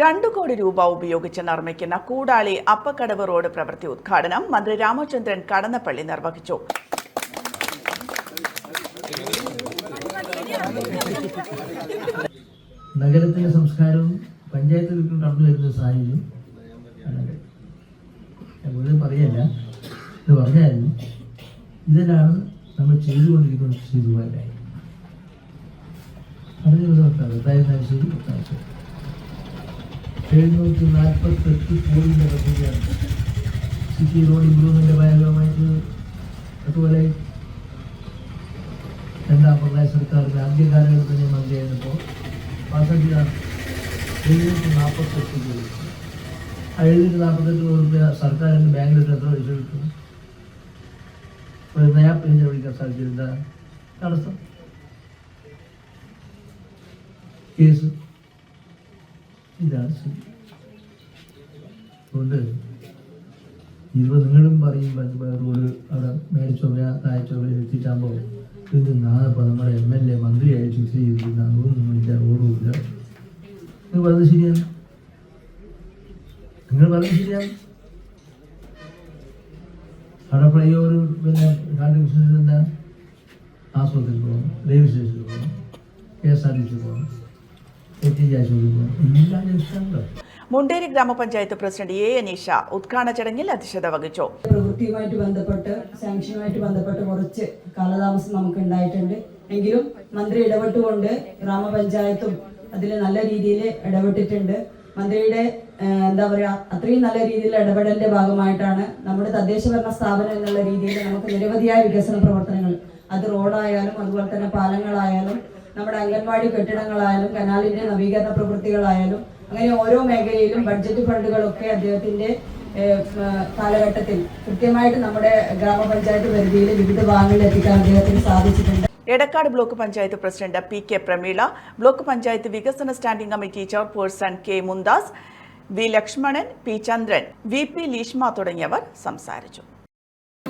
രണ്ടു കോടി രൂപ ഉപയോഗിച്ച് നിർമ്മിക്കുന്ന കൂടാളി അപ്പക്കടവ് റോഡ് പ്രവൃത്തി ഉദ്ഘാടനം മന്ത്രി രാമചന്ദ്രൻ കടന്നപ്പള്ളി നിർവഹിച്ചു. നഗരത്തിന്റെ സംസ്കാരവും പഞ്ചായത്തിൽ വരുന്ന സാഹചര്യം. പറയല്ല. ഇത് പറഞ്ഞായിരുന്നു. ഇതിനാണ് നമ്മൾ ചെയ്തുകൊണ്ടിരിക്കുന്ന സ്ഥിതിമാരായി അതിന് നോക്കാം എട്ടായിരം ശരി പത്താം ശരി. എഴുന്നൂറ്റി നാൽപ്പത്തെട്ട് കോടിയുടെ പദ്ധതിയാണ് സിറ്റി റോഡ് ഇമ്പ്രൂവ്മെന്റ് ഭാഗമായിട്ട് അതുപോലെ രണ്ടാം പിണറായി സർക്കാരിന്റെ ആദ്യ കാലഘട്ടത്തിൽ മന്ത്രിയായിരുന്നപ്പോൾ പാസ്സാക്കിയതാണ് എഴുന്നൂറ്റി നാൽപ്പത്തെട്ട് കോടി ആ എഴുന്നൂറ്റി നാൽപ്പത്തെട്ട് കോടി രൂപ സർക്കാരിന്റെ ബാങ്കിലിട്ട് എത്ര പൈസ കിട്ടും? ഒരു നയാ പേജ് വിളിക്കാൻ സാധിച്ചിട്ടുണ്ട് തടസ്സം കേസ്. അതുകൊണ്ട് ഇപ്പോൾ നിങ്ങളും പറയും റോഡ് അവിടെ മേടിച്ചോവ താഴ്ചോവ എത്തിയിട്ടാകുമ്പോൾ ഇത് നാളെ നമ്മുടെ എം എൽ എ മന്ത്രിയായി ചൂസ് ചെയ്തിരുന്ന അതൊന്നുമില്ല റോഡുമില്ല നിങ്ങൾ പറഞ്ഞത് ശരിയാണ് നിങ്ങൾ പറഞ്ഞത് ശരിയാണ് അവിടെ ഫ്ലൈ ഒരു പിന്നെ എന്താ? ആസ്പത്രിയിൽ പോകണം റെയിൽവേ സ്റ്റേഷനിൽ പോകണം K S R T C പോകണം മുണ്ടേരി ഗ്രാമപഞ്ചായത്ത് പ്രസിഡന്റ് എ അനീഷ ഉദ്ഘാടന ചടങ്ങിൽ അധ്യക്ഷത വഹിച്ചു. പ്രവൃത്തിയുമായിട്ട് ബന്ധപ്പെട്ട് സാങ്ഷനുമായിട്ട് ബന്ധപ്പെട്ട് കുറച്ച് കാലതാമസം നമുക്ക് ഉണ്ടായിട്ടുണ്ട് എങ്കിലും മന്ത്രി ഇടപെട്ടുകൊണ്ട് ഗ്രാമപഞ്ചായത്തും അതിൽ നല്ല രീതിയിൽ ഇടപെട്ടിട്ടുണ്ട്. മന്ത്രിയുടെ എന്താ പറയാ അത്രയും നല്ല രീതിയിൽ ഇടപെടലിന്റെ ഭാഗമായിട്ടാണ് നമ്മുടെ തദ്ദേശഭരണ സ്ഥാപനം എന്നുള്ള രീതിയിൽ നമുക്ക് നിരവധിയായ വികസന പ്രവർത്തനങ്ങൾ. അത് റോഡായാലും അതുപോലെ തന്നെ പാലങ്ങളായാലും നമ്മുടെ അംഗൻവാടി കെട്ടിടങ്ങളായാലും കനാലിന്റെ നവീകരണ പ്രവൃത്തികളായാലും അങ്ങനെ ഓരോ മേഖലയിലും ബഡ്ജറ്റ് ഫണ്ടുകളൊക്കെ അദ്ദേഹത്തിന്റെ കാലഘട്ടത്തിൽ കൃത്യമായിട്ട് നമ്മുടെ ഗ്രാമപഞ്ചായത്ത് പരിധിയിൽ വിവിധ ഭാഗങ്ങളിൽ എത്തിക്കാൻ അദ്ദേഹത്തിന് സാധിച്ചിട്ടുണ്ട്. Edakkad block panchayat president P K Prameela block panchayat വികസന standing committee chairperson K Mumtaz V Lakshmanan P Chandran V P Leeshma തുടങ്ങിയവർ സംസാരിച്ചു.